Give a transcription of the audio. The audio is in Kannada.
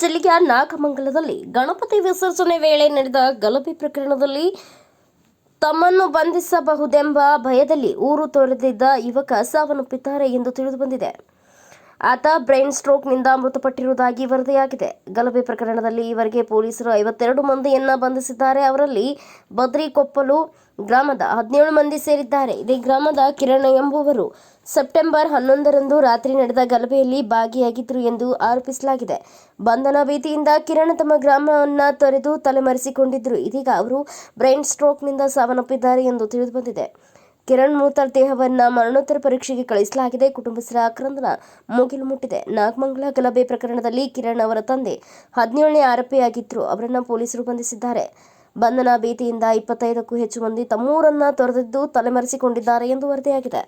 ಜಿಲ್ಲೆಯ ನಾಗಮಂಗಲದಲ್ಲಿ ಗಣಪತಿ ವಿಸರ್ಜನೆ ವೇಳೆ ನಡೆದ ಗಲಭೆ ಪ್ರಕರಣದಲ್ಲಿ ತಮ್ಮನ್ನು ಬಂಧಿಸಬಹುದೆಂಬ ಭಯದಲ್ಲಿ ಊರು ತೊರೆದಿದ್ದ ಯುವಕ ಸಾವನ್ನಪ್ಪಿದ್ದಾರೆ ಎಂದು ತಿಳಿದುಬಂದಿದೆ ಆತ ಬ್ರೈನ್ ಸ್ಟ್ರೋಕ್ನಿಂದ ಮೃತಪಟ್ಟಿರುವುದಾಗಿ ವರದಿಯಾಗಿದೆ. ಗಲಭೆ ಪ್ರಕರಣದಲ್ಲಿ ಈವರೆಗೆ ಪೊಲೀಸರು ಐವತ್ತೆರಡು ಮಂದಿಯನ್ನ ಬಂಧಿಸಿದ್ದಾರೆ. ಅವರಲ್ಲಿ ಬದ್ರಿಕೊಪ್ಪಲು ಗ್ರಾಮದ ಹದಿನೇಳು ಮಂದಿ ಸೇರಿದ್ದಾರೆ. ಇದೇ ಗ್ರಾಮದ ಕಿರಣ ಎಂಬುವರು ಸೆಪ್ಟೆಂಬರ್ ಹನ್ನೊಂದರಂದು ರಾತ್ರಿ ನಡೆದ ಗಲಭೆಯಲ್ಲಿ ಭಾಗಿಯಾಗಿದ್ದರು ಎಂದು ಆರೋಪಿಸಲಾಗಿದೆ. ಬಂಧನ ಭೀತಿಯಿಂದ ಕಿರಣ್ ತಮ್ಮ ಗ್ರಾಮವನ್ನು ತೊರೆದು ತಲೆಮರೆಸಿಕೊಂಡಿದ್ದರು ಇದೀಗ ಅವರು ಬ್ರೈನ್ ಸ್ಟ್ರೋಕ್ನಿಂದ ಸಾವನ್ನಪ್ಪಿದ್ದಾರೆ ಎಂದು ತಿಳಿದುಬಂದಿದೆ ಕಿರಣ್ ಮೃತ ದೇಹವನ್ನ ಮರಣೋತ್ತರ ಪರೀಕ್ಷೆಗೆ ಕಳಿಸಲಾಗಿದೆ. ಕುಟುಂಬಸ್ಥರ ಆಕ್ರಂದನ ಮುಗಿಲು ಮುಟ್ಟಿದೆ. ನಾಗಮಂಗಲ ಗಲಭೆ ಪ್ರಕರಣದಲ್ಲಿ ಕಿರಣ್ ಅವರ ತಂದೆ ಹದಿನೇಳನೇ ಆರೋಪಿಯಾಗಿದ್ದರು ಅವರನ್ನ ಪೊಲೀಸರು ಬಂಧಿಸಿದ್ದಾರೆ. ಬಂಧನ ಭೀತಿಯಿಂದ ಇಪ್ಪತ್ತೈದಕ್ಕೂ ಹೆಚ್ಚು ಮಂದಿ ತಮ್ಮೂರನ್ನ ತೊರೆದಿದ್ದು ತಲೆಮರೆಸಿಕೊಂಡಿದ್ದಾರೆ ಎಂದು ವರದಿಯಾಗಿದೆ.